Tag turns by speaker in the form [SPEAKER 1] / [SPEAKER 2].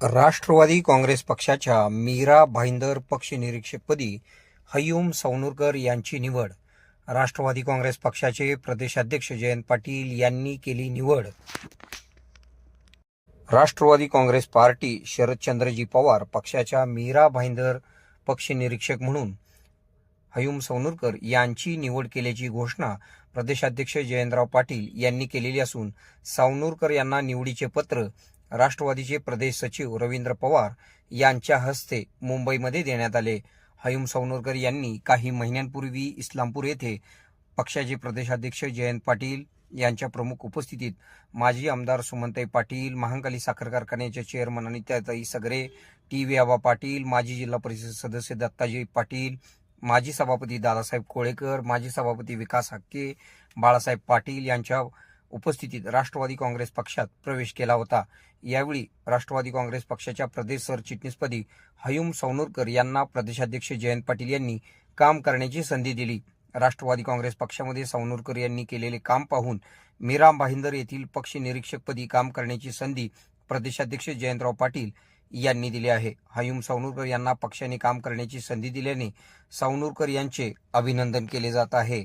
[SPEAKER 1] Rashtrawadi Congress पक्षाच्या मीरा भाईंदर पक्षनिरीक्षकपदी हयूम सौनुरकर यांची निवड. राष्ट्रवादी काँग्रेस पक्षाचे प्रदेशाध्यक्ष जयंत पाटील यांनी केली निवड. राष्ट्रवादी काँग्रेस पार्टी शरदचंद्रजी पवार पक्षाच्या मीरा भाईंदर पक्षनिरीक्षक म्हणून हयूम सौनुरकर यांची निवड केल्याची घोषणा प्रदेशाध्यक्ष जयंतराव पाटील यांनी केलेली असून सौनुरकर यांना निवडीचे पत्र राष्ट्रवादीचे प्रदेश सचिव रवींद्र पवार यांच्या हस्ते मुंबईमध्ये देण्यात आले. हयुम सौनुरकर यांनी काही महिन्यांपूर्वी इस्लामपूर येथे पक्षाचे प्रदेशाध्यक्ष जयंत पाटील यांच्या प्रमुख उपस्थितीत माजी आमदार सुमनताई पाटील महांकाली साखर कारखान्याच्या चेअरमन अनिताताई सगरे टी व्ही आबा पाटील माजी जिल्हा परिषद सदस्य दत्ताजी पाटील माजी सभापती दादासाहेब कोळेकर माजी सभापती विकास हक्के बाळासाहेब पाटील यांच्या उपस्थितीत राष्ट्रवादी काँग्रेस पक्षात प्रवेश केला होता. यावेळी राष्ट्रवादी काँग्रेस पक्षाच्या प्रदेश सरचिटणीसपदी हयुम सौनुरकर यांना प्रदेशाध्यक्ष जयंत पाटील यांनी काम करण्याची संधी दिली. राष्ट्रवादी काँग्रेस पक्षामध्ये सौनुरकर यांनी केलेले काम पाहून मीरा भाईंदर येथील पक्ष निरीक्षकपदी काम करण्याची संधी प्रदेशाध्यक्ष जयंतराव पाटील यांनी दिली आहे. हयुम सौनुरकर यांना पक्षाने काम करण्याची संधी दिल्याने सौनुरकर यांचे अभिनंदन केले जात आहे.